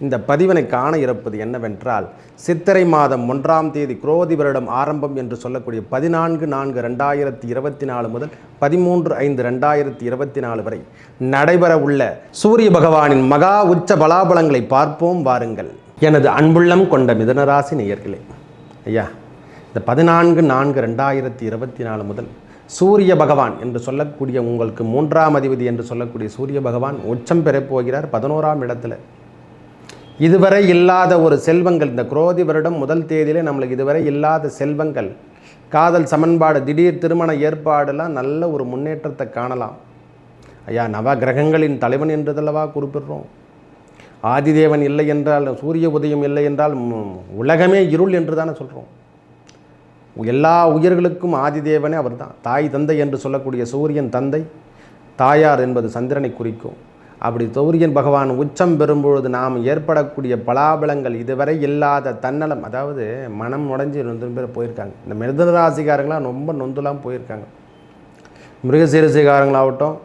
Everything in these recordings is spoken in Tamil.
இந்த பதிவினை காண இருப்பது என்னவென்றால் சித்திரை மாதம் ஒன்றாம் தேதி குரோதி வருடம் ஆரம்பம் என்று சொல்லக்கூடிய பதினான்கு நான்கு ரெண்டாயிரத்தி இருபத்தி நாலு முதல் பதிமூன்று ஐந்து ரெண்டாயிரத்தி இருபத்தி நாலு வரை நடைபெற உள்ள சூரிய பகவானின் மகா உச்ச பலாபலங்களை பார்ப்போம் வாருங்கள். எனது அன்புள்ளம் கொண்ட மிதனராசி நேயர்களே ஐயா இந்த பதினான்கு நான்கு ரெண்டாயிரத்தி இருபத்தி நாலு முதல் சூரிய பகவான் என்று சொல்லக்கூடிய உங்களுக்கு மூன்றாம் அதிபதி என்று சொல்லக்கூடிய சூரிய பகவான் உச்சம் பெறப்போகிறார் பதினோராம் இடத்துல இதுவரை இல்லாத ஒரு செல்வங்கள் இந்த குரோதி வருடம் முதல் தேதியிலே நம்மளுக்கு இதுவரை இல்லாத செல்வங்கள். காதல் சமன்பாடு திடீர் திருமண ஏற்பாடெல்லாம் நல்ல ஒரு முன்னேற்றத்தை காணலாம். ஐயா நவ கிரகங்களின் தலைவன் என்றதல்லவா குறிப்பிடுறோம்? ஆதிதேவன் இல்லை என்றால் சூரிய உதயம் இல்லை என்றால் உலகமே இருள் என்று தானே சொல்கிறோம் எல்லா உயிர்களுக்கும் ஆதிதேவனே அவர்தான். தாய் தந்தை என்று சொல்லக்கூடிய சூரியன் தந்தை தாயார் என்பது சந்திரனை குறிக்கும். அப்படி சூரியன் பகவான் உச்சம் பெறும்பொழுது நாம் ஏற்படக்கூடிய பலாபலங்கள் இதுவரை இல்லாத தன்னலம் அதாவது மனம் உடைஞ்சு நொந்து பேர் போயிருக்காங்க. இந்த மிருதன ராசிக்காரங்களாம் ரொம்ப நொந்துலாம் போயிருக்காங்க. மிருகசீரசிகாரங்களாகட்டும்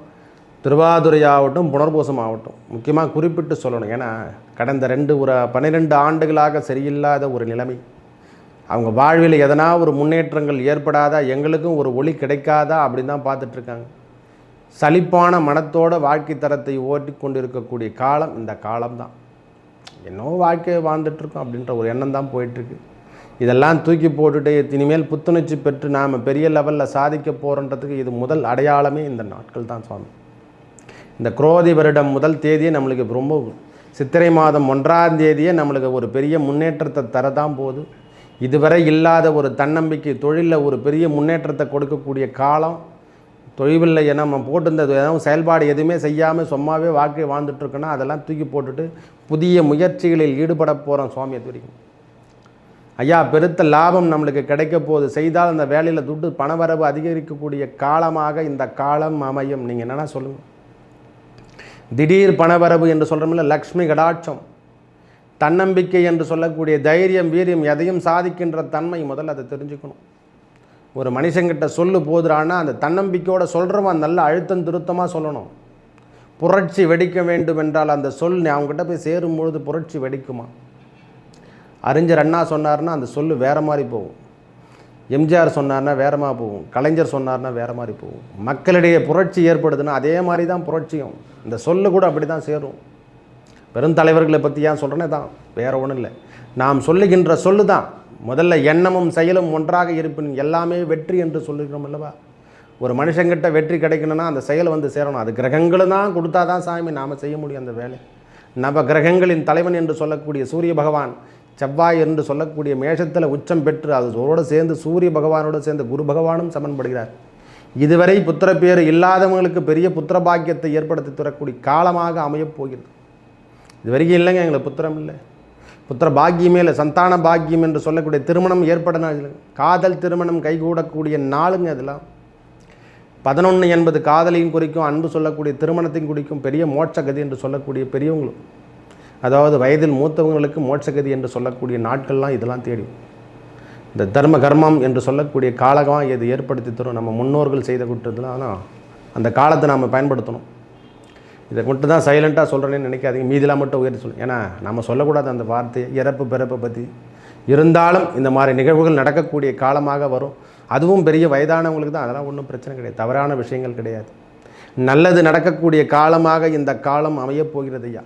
திருவாதுரை ஆகட்டும் புனர்பூசம் ஆகட்டும் முக்கியமாக குறிப்பிட்டு சொல்லணும். ஏன்னா கடந்த ரெண்டு ஒரு பன்னிரெண்டு ஆண்டுகளாக சரியில்லாத ஒரு நிலைமை. அவங்க வாழ்வில் எதனா ஒரு முன்னேற்றங்கள் ஏற்படாதா எங்களுக்கும் ஒரு ஒளி கிடைக்காதா அப்படின்னு தான் பார்த்துட்ருக்காங்க சலிப்பான மனத்தோட வாழ்க்கை தரத்தை ஓட்டி கொண்டிருக்கக்கூடிய காலம் இந்த காலம்தான். என்னோ வாழ்க்கையை வாழ்ந்துட்டுருக்கோம் அப்படின்ற ஒரு எண்ணம் தான் போயிட்டுருக்கு. இதெல்லாம் தூக்கி போட்டுட்டு இனிமேல் புத்துணர்ச்சி பெற்று நாம் பெரிய லெவலில் சாதிக்க போகிறன்றதுக்கு இது முதல் அடையாளமே இந்த நாட்கள் தான் சுவாமி. இந்த குரோதி வருடம் முதல் தேதியே நம்மளுக்கு ரொம்ப சித்திரை மாதம் ஒன்றாம் தேதியே நம்மளுக்கு ஒரு பெரிய முன்னேற்றத்தை தரதான் போகுது. இதுவரை இல்லாத ஒரு தன்னம்பிக்கை தொழிலில் ஒரு பெரிய முன்னேற்றத்தை கொடுக்கக்கூடிய காலம் தொழிலில் ஏன்னா நம்ம போட்டிருந்த எதுவும் செயல்பாடு எதுவுமே செய்யாமல் சும்மாவே வாழ்க்கை வாழ்ந்துட்டுருக்கோன்னா அதெல்லாம் தூக்கி போட்டுட்டு புதிய முயற்சிகளில் ஈடுபட போகிறோம் சுவாமி அது ஐயா பெருத்த லாபம் நம்மளுக்கு கிடைக்க போகுது. செய்தால் அந்த வேலையில் துட்டு பணவரவு அதிகரிக்கக்கூடிய காலமாக இந்த காலம் அமையும். நீங்கள் என்னென்னா சொல்லுங்கள் திடீர் பணவரவு என்று சொல்கிறோம்ல லக்ஷ்மி கடாட்சம். தன்னம்பிக்கை என்று சொல்லக்கூடிய தைரியம் வீரியம் எதையும் சாதிக்கின்ற தன்மை முதல்ல அதை தெரிஞ்சுக்கணும். ஒரு மனுஷங்கிட்ட சொல்லு போதுறான்னா அந்த தன்னம்பிக்கையோட சொல்கிறவன் நல்ல அழுத்தம் திருத்தமாக சொல்லணும். புரட்சி வெடிக்க வேண்டும் என்றால் அந்த சொல் நீ அவங்ககிட்ட போய் சேரும் பொழுது புரட்சி வெடிக்குமா? அறிஞர் அண்ணா சொன்னார்னா அந்த சொல் வேறு மாதிரி போகும். எம்ஜிஆர் சொன்னார்னா வேற மாதிரி போகும். கலைஞர் சொன்னார்னா வேற மாதிரி போகும். மக்களிடையே புரட்சி ஏற்படுதுன்னா அதே மாதிரி தான் புரட்சியும். இந்த சொல்லு கூட அப்படி தான் சேரும். பெருந்தலைவர்களை பற்றி ஏன் சொல்கிறேன்னே தான். வேறு ஒன்றும் இல்லை. நாம் சொல்லுகின்ற சொல்லு தான் முதல்ல எண்ணமும் செயலும் ஒன்றாக இருப்பின் எல்லாமே வெற்றி என்று சொல்லுகிறோம் அல்லவா? ஒரு மனுஷங்கிட்ட வெற்றி கிடைக்கணும்னா அந்த செயல் வந்து சேரணும். அது கிரகங்களும் தான் கொடுத்தா தான் சாமி நாம் செய்ய முடியும் அந்த வேலை. நவ கிரகங்களின் தலைவன் என்று சொல்லக்கூடிய சூரிய பகவான் செவ்வாய் என்று சொல்லக்கூடிய மேஷத்தில் உச்சம் பெற்று அதோடு சேர்ந்து சூரிய பகவானோடு சேர்ந்து குரு பகவானும் சமன்படுகிறார். இதுவரை புத்திரப்பேறு இல்லாதவங்களுக்கு பெரிய புத்திர பாக்கியத்தை ஏற்படுத்தி தரக்கூடிய காலமாக அமையப் போகிறது. இது வரைக்கும் இல்லைங்க எங்களுக்கு புத்திரம் இல்லை. புத்திர பாக்கியமே இல்லை சந்தான பாக்கியம் என்று சொல்லக்கூடிய திருமணம் ஏற்பட காதல் திருமணம் கைகூடக்கூடிய நாளுங்க இதெல்லாம் பதினொன்று என்பது காதலையும் குறிக்கும் அன்பு சொல்லக்கூடிய திருமணத்தையும் குறிக்கும் பெரிய மோட்சகதி என்று சொல்லக்கூடிய பெரியவங்களும். அதாவது வயதில் மூத்தவங்களுக்கு மோட்சகதி என்று சொல்லக்கூடிய நாட்கள்லாம் இதெல்லாம் தேடி. இந்த தர்ம கர்மம் என்று சொல்லக்கூடிய காலகம் இது ஏற்படுத்தி தரும்? நம்ம முன்னோர்கள் செய்த குற்றத்தில் ஆனால் அந்த காலத்தை நாம் பயன்படுத்தணும். இதை மட்டும் தான் சைலண்ட்டாக சொல்கிறேன்னு நினைக்காதீங்க. மீதிலாம் மட்டும் உயர்த்தி சொல்லணும் ஏன்னா நம்ம சொல்லக்கூடாது அந்த வார்த்தை இறப்பு பிறப்பை பற்றி இருந்தாலும் இந்த மாதிரி நிகழ்வுகள் நடக்கக்கூடிய காலமாக வரும். அதுவும் பெரிய வயதானவங்களுக்கு தான். அதெல்லாம் ஒன்றும் பிரச்சனை கிடையாது. தவறான விஷயங்கள் கிடையாது. நல்லது நடக்கக்கூடிய காலமாக இந்த காலம் அமையப் போகிறது ஐயா.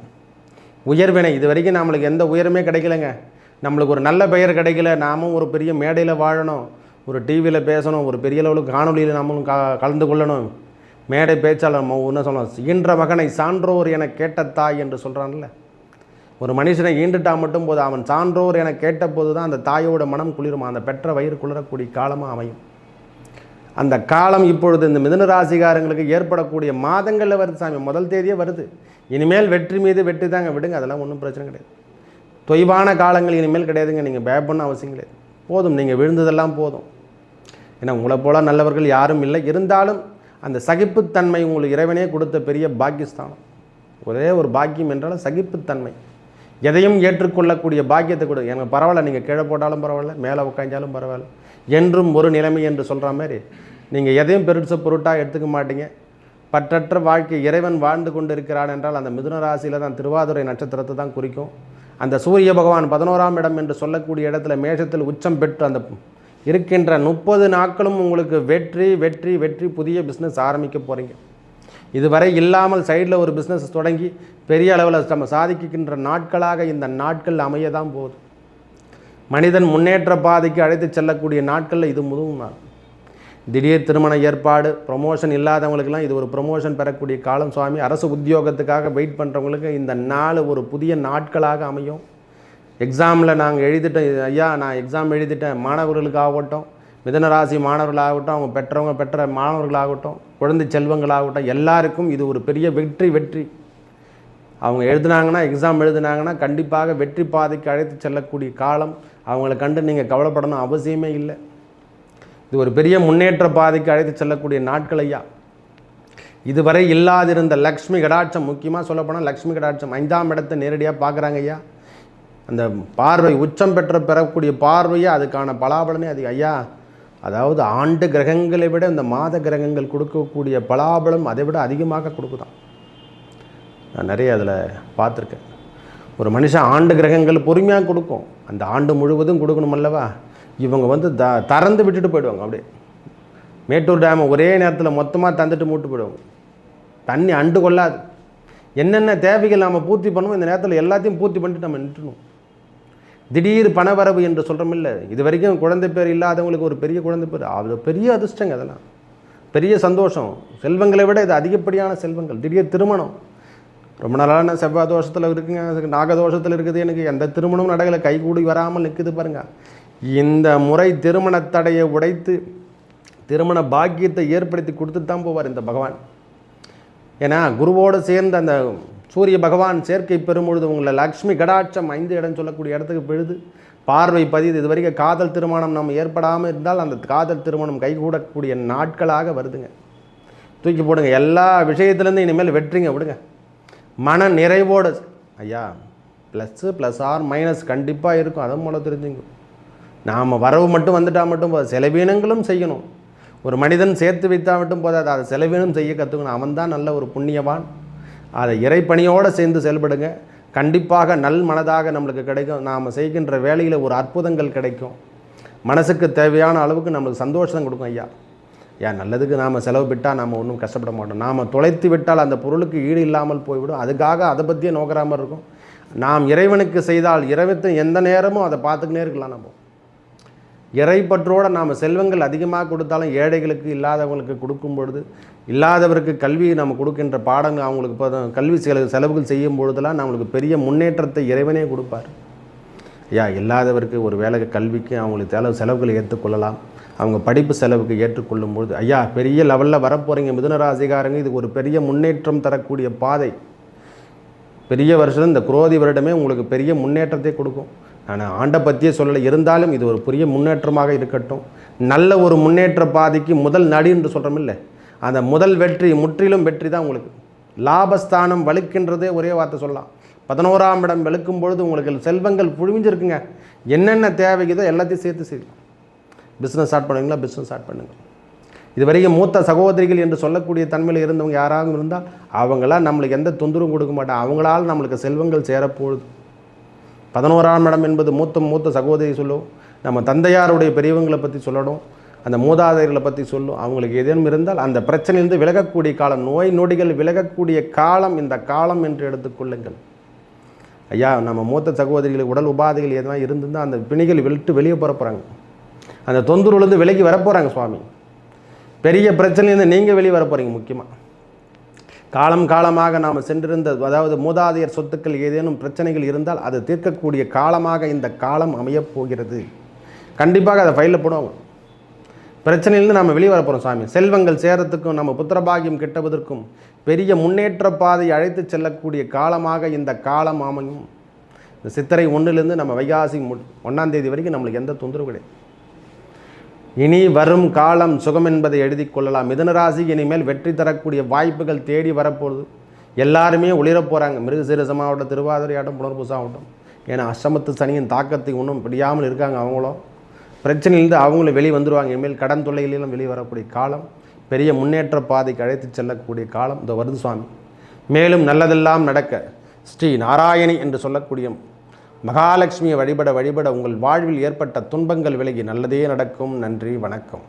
உயர்வினை இது வரைக்கும் நம்மளுக்கு எந்த உயரமே கிடைக்கலங்க. நம்மளுக்கு ஒரு நல்ல பெயர் கிடைக்கல. நாமும் ஒரு பெரிய மேடையில் வாழணும். ஒரு டிவியில் பேசணும். ஒரு பெரிய லெவலுக்கு காணொலியில் நாமளும் க கலந்து கொள்ளணும். மேடை பேச்சாளர் ஒன்று சொல்லலாம் ஈன்ற மகனை சான்றோர் என கேட்ட தாய் என்று சொல்கிறான்ல ஒரு மனுஷனை ஈண்டுட்டா மட்டும் போது அவன் சான்றோர் என கேட்டபோது தான் அந்த தாயோட மனம் குளிருமா. அந்த பெற்ற வயிறு குளிரக்கூடிய காலமாக அமையும். அந்த காலம் இப்பொழுது இந்த மிதுன ராசிகாரங்களுக்கு ஏற்படக்கூடிய மாதங்களில் வருது சாமி. முதல் தேதியே வருது. இனிமேல் வெற்றி மீது வெற்றி தாங்க விடுங்க. அதெல்லாம் ஒன்றும் பிரச்சனை கிடையாது. தொய்வான காலங்கள் இனிமேல் கிடையாதுங்க. நீங்கள் பயப்படணும் அவசியம் கிடையாது. போதும். நீங்கள் விழுந்ததெல்லாம் போதும். ஏன்னா உங்களை போல நல்லவர்கள் யாரும் இல்லை. இருந்தாலும் அந்த சகிப்புத்தன்மை உங்களுக்கு இறைவனே கொடுத்த பெரிய பாக்கியஸ்தானம். ஒரே ஒரு பாக்கியம் என்றால் சகிப்புத்தன்மை. எதையும் ஏற்றுக்கொள்ளக்கூடிய பாக்கியத்தை கொடு. எனக்கு பரவாயில்ல நீங்கள் கீழே போட்டாலும் பரவாயில்ல மேலே உட்காந்தாலும் பரவாயில்ல. என்றும் ஒரு நிலைமை என்று சொல்கிற மாதிரி நீங்கள் எதையும் பெருசு பொருட்டாக எடுத்துக்க மாட்டீங்க. பற்றற்ற வாழ்க்கை இறைவன் வாழ்ந்து கொண்டு இருக்கிறான் என்றால் அந்த மிதுன ராசியில் தான் திருவாதுரை நட்சத்திரத்தை தான் குறிக்கும். அந்த சூரிய பகவான் பதினோராம் இடம் என்று சொல்லக்கூடிய இடத்துல மேஷத்தில் உச்சம் பெற்று அந்த இருக்கின்ற முப்பது நாட்களும் உங்களுக்கு வெற்றி வெற்றி வெற்றி புதிய பிஸ்னஸ் ஆரம்பிக்க போகிறீங்க இதுவரை இல்லாமல் சைடில் ஒரு பிஸ்னஸ் தொடங்கி பெரிய அளவில் நம்ம சாதிக்கின்ற நாட்களாக இந்த நாட்கள் அமைய தான் போகுது. மனிதன் முன்னேற்ற பாதைக்கு அழைத்து செல்லக்கூடிய நாட்களில் இது முதுவும் திடீர் திருமண ஏற்பாடு ப்ரொமோஷன் இல்லாதவங்களுக்கெல்லாம் இது ஒரு ப்ரொமோஷன் பெறக்கூடிய காலம் சுவாமி. அரசு உத்தியோகத்துக்காக வெயிட் பண்ணுறவங்களுக்கு இந்த நாள் ஒரு புதிய நாட்களாக அமையும். எக்ஸாமில் நாங்கள் எழுதிட்டோம் ஐயா நான் எக்ஸாம் எழுதிட்டேன். மாணவர்களுக்காகட்டும் மிதனராசி மாணவர்களாகட்டும் அவங்க பெற்றவங்க பெற்ற மாணவர்களாகட்டும் குழந்தை செல்வங்களாகட்டும் எல்லாருக்கும் இது ஒரு பெரிய வெற்றி வெற்றி. அவங்க எழுதுனாங்கன்னா எக்ஸாம் எழுதுனாங்கன்னா கண்டிப்பாக வெற்றி பாதைக்கு அழைத்து செல்லக்கூடிய காலம் அவங்கள கண்டு நீங்கள் கவலைப்படணும் அவசியமே இல்லை. இது ஒரு பெரிய முன்னேற்ற பாதைக்கு அழைத்து செல்லக்கூடிய நாட்கள் ஐயா. இதுவரை இல்லாதிருந்த லக்ஷ்மி கடாட்சம் முக்கியமாக சொல்லப்போனால் லக்ஷ்மி கடாட்சம் ஐந்தாம் இடத்தை நேரடியாக பார்க்குறாங்க ஐயா. அந்த பார்வை உச்சம் பெற்ற பெறக்கூடிய பார்வையை அதுக்கான பலாபலனே அது. ஐயா அதாவது ஆண்டு கிரகங்களை விட இந்த மாத கிரகங்கள் கொடுக்கக்கூடிய பலாபலம் அதை விட அதிகமாக கொடுக்குதான். நான் நிறைய அதில் பார்த்துருக்கேன். ஒரு மனுஷன் ஆண்டு கிரகங்கள் பொறுமையாக கொடுக்கும். அந்த ஆண்டு முழுவதும் கொடுக்கணும் அல்லவா? இவங்க வந்து த திறந்து விட்டுட்டு போயிடுவாங்க அப்படியே. மேட்டூர் டேமை ஒரே நேரத்தில் மொத்தமாக தந்துட்டு மூட்டு போயிடுவாங்க. தண்ணி அண்டு கொள்ளாது. என்னென்ன தேவைகள் நாம் பூர்த்தி பண்ணுவோம் இந்த நேரத்தில் எல்லாத்தையும் பூர்த்தி பண்ணிட்டு நம்ம நின்றுணும் திடீர் பணவரவு என்று சொல்கிறோம் இல்லை இது வரைக்கும் குழந்தை பேர் இல்லாதவங்களுக்கு ஒரு பெரிய குழந்தை பேர் அது பெரிய அதிர்ஷ்டங்க அதெல்லாம். பெரிய சந்தோஷம். செல்வங்களை விட இது அதிகப்படியான செல்வங்கள். திடீர் திருமணம். ரொம்ப நாளான செவ்வாய் தோஷத்தில் இருக்குங்க. நாகதோஷத்தில் இருக்குது. எனக்கு எந்த திருமணமும் நடக்கலை. கை கூடி வராமல் நிற்குது பாருங்கள் இந்த முறை திருமண தடையை உடைத்து திருமண பாக்கியத்தை ஏற்படுத்தி கொடுத்துட்டு தான் போவார் இந்த பகவான். ஏன்னா குருவோடு சேர்ந்த அந்த சூரிய பகவான் சேர்க்கை பெறும்பொழுது உங்களை லக்ஷ்மி கடாட்சம் ஐந்து இடம் சொல்லக்கூடிய இடத்துக்கு பெழுது. பார்வை பதிவு இது வரைக்கும் காதல் திருமணம் நம்ம ஏற்படாமல் இருந்தால் அந்த காதல் திருமணம் கைகூடக்கூடிய நாட்களாக வருதுங்க. தூக்கி போடுங்க. எல்லா விஷயத்துலேருந்து இனிமேல் வெற்றிங்க விடுங்க. மன நிறைவோடு. ஐயா ப்ளஸ்ஸு ப்ளஸ் ஆர் மைனஸ் கண்டிப்பாக இருக்கும். அதன் மூலம் தெரிஞ்சுங்க. நாம் வரவு மட்டும் வந்துட்டால் மட்டும் போதும். செலவீனங்களும் செய்யணும். ஒரு மனிதன் சேர்த்து வைத்தால் மட்டும் போதாது. அதை செலவீனம் செய்ய கற்றுக்கணும் அவன் தான் நல்ல ஒரு புண்ணியவான். அதை இறைப்பணியோடு சேர்ந்து செயல்படுங்க. கண்டிப்பாக நல் மனதாக நம்மளுக்கு கிடைக்கும். நாம் செய்கின்ற வேலையில் ஒரு அற்புதங்கள் கிடைக்கும். மனசுக்கு தேவையான அளவுக்கு நம்மளுக்கு சந்தோஷம் கொடுக்கும் ஐயா. ஏன் நல்லதுக்கு நாம் செலவு விட்டால் நாம் ஒன்றும் கஷ்டப்பட மாட்டோம். நாம் தொலைத்து விட்டால் அந்த பொருளுக்கு ஈடு இல்லாமல் போய்விடும். அதுக்காக அதை பற்றியே நோக்கிறாமல் இருக்கும். நாம் இறைவனுக்கு செய்தால் இறைவத்தை எந்த நேரமும் அதை பார்த்துக்கினே இருக்கலாம் நம்ம. இறைப்பற்றோடு நாம் செல்வங்கள் அதிகமாக கொடுத்தாலும் ஏழைகளுக்கு இல்லாதவங்களுக்கு கொடுக்கும் பொழுது இல்லாதவருக்கு கல்வி நம்ம கொடுக்கின்ற பாடங்கள் அவங்களுக்கு இப்போ கல்வி செலவு செலவுகள் செய்யும் பொழுதெல்லாம் நம்மளுக்கு பெரிய முன்னேற்றத்தை இறைவனே கொடுப்பார். ஐயா இல்லாதவருக்கு ஒரு வேலைக்கு கல்விக்கு அவங்களுக்கு செலவு செலவுகளை ஏற்றுக்கொள்ளலாம். அவங்க படிப்பு செலவுக்கு ஏற்றுக்கொள்ளும் பொழுது ஐயா பெரிய லெவலில் வரப்போகிறீங்க மிதுனராசிகாரங்க இது ஒரு பெரிய முன்னேற்றம் தரக்கூடிய பாதை. பெரிய வருஷம் இந்த குரோதி வருடமே உங்களுக்கு பெரிய முன்னேற்றத்தை கொடுக்கும். நான் ஆண்டை பற்றியே சொல்லலை. இருந்தாலும் இது ஒரு பெரிய முன்னேற்றமாக இருக்கட்டும். நல்ல ஒரு முன்னேற்ற பாதைக்கு முதல் நடி என்று சொல்கிறோம் இல்லை? அந்த முதல் வெற்றி முற்றிலும் வெற்றி தான் உங்களுக்கு. லாபஸ்தானம் வலுக்கின்றதே ஒரே வார்த்தை சொல்லலாம். பதினோராம் இடம் வெளுக்கும் பொழுது உங்களுக்கு செல்வங்கள் புழிஞ்சிருக்குங்க என்னென்ன தேவைக்குதோ எல்லாத்தையும் சேர்த்து செய்யலாம் பிஸ்னஸ் ஸ்டார்ட் பண்ணுவீங்களா? பிஸ்னஸ் ஸ்டார்ட் பண்ணுங்கள் இது வரைக்கும் மூத்த சகோதரிகள் என்று சொல்லக்கூடிய தன்மையில் இருந்தவங்க யாராவது இருந்தால் அவங்களாம் நம்மளுக்கு எந்த தொந்தரவும் கொடுக்க மாட்டாங்க. அவங்களால் நம்மளுக்கு செல்வங்கள் சேரப்போகுது. பதினோராம் இடம் என்பது மூத்த மூத்த சகோதரி சொல்லும். நம்ம தந்தையாருடைய பெரியவங்களை பற்றி சொல்லணும். அந்த மூதாதையர்களை பற்றி சொல்லும். அவங்களுக்கு ஏதேனும் இருந்தால் அந்த பிரச்சனையிலிருந்து விலகக்கூடிய காலம் நோய் நொடிகள் விலகக்கூடிய காலம் இந்த காலம் என்று எடுத்துக்கொள்ளுங்கள் ஐயா நம்ம மூத்த சகோதரிகளுக்கு உடல் உபாதைகள் எதனா இருந்திருந்தால் அந்த பிணிகள் விட்டு வெளியே போகிற போகிறாங்க அந்த தொந்தரவுலேருந்து விலகி வரப்போகிறாங்க சுவாமி. பெரிய பிரச்சனையிலேருந்து நீங்கள் வெளியே வர போகிறீங்க முக்கியமாக காலம் காலமாக நாம் சென்றிருந்த அதாவது மூதாதையர் சொத்துக்கள் ஏதேனும் பிரச்சனைகள் இருந்தால் அது தீர்க்கக்கூடிய காலமாக இந்த காலம் அமையப் போகிறது. கண்டிப்பாக அதை ஃபைலில் போடுவாங்க. பிரச்சனையிலிருந்து நம்ம வெளியே வரப்போகிறோம் சாமி. செல்வங்கள் சேரத்துக்கும் நம்ம புத்திரபாகியம் கிட்டுவதற்கும் பெரிய முன்னேற்ற பாதை அழைத்து செல்லக்கூடிய காலமாக இந்த காலம் அமையும். இந்த சித்திரை ஒன்றுலேருந்து நம்ம வைகாசி மு வரைக்கும் நம்மளுக்கு எந்த தொந்தரவு கிடையாது. இனி வரும் காலம் சுகம் என்பதை எழுதி கொள்ளலாம். மிதனராசி இனிமேல் வெற்றி தரக்கூடிய வாய்ப்புகள் தேடி வரப்போகுது. எல்லாருமே உளிரப் போகிறாங்க மிருகசீரசமாகட்டும் திருவாதிரையாகட்டும் புனர்பூசாகட்டும் ஏன்னா அஷ்டமத்து சனியின் தாக்கத்தை ஒன்றும் பிடியாமல் இருக்காங்க அவங்களும் பிரச்சனையிலிருந்து அவங்களும் வெளியே வந்துடுவாங்க இனிமேல் கடன் தொல்லைகளிலும் வெளியே வரக்கூடிய காலம். பெரிய முன்னேற்ற பாதைக்கு அழைத்து செல்லக்கூடிய காலம். இந்த வருது சுவாமி. மேலும் நல்லதெல்லாம் நடக்க ஸ்ரீ நாராயணி என்று சொல்லக்கூடிய மகாலட்சுமியை வழிபட வழிபட உங்கள் வாழ்வில் ஏற்பட்ட துன்பங்கள் விலகி நல்லதே நடக்கும். நன்றி வணக்கம்.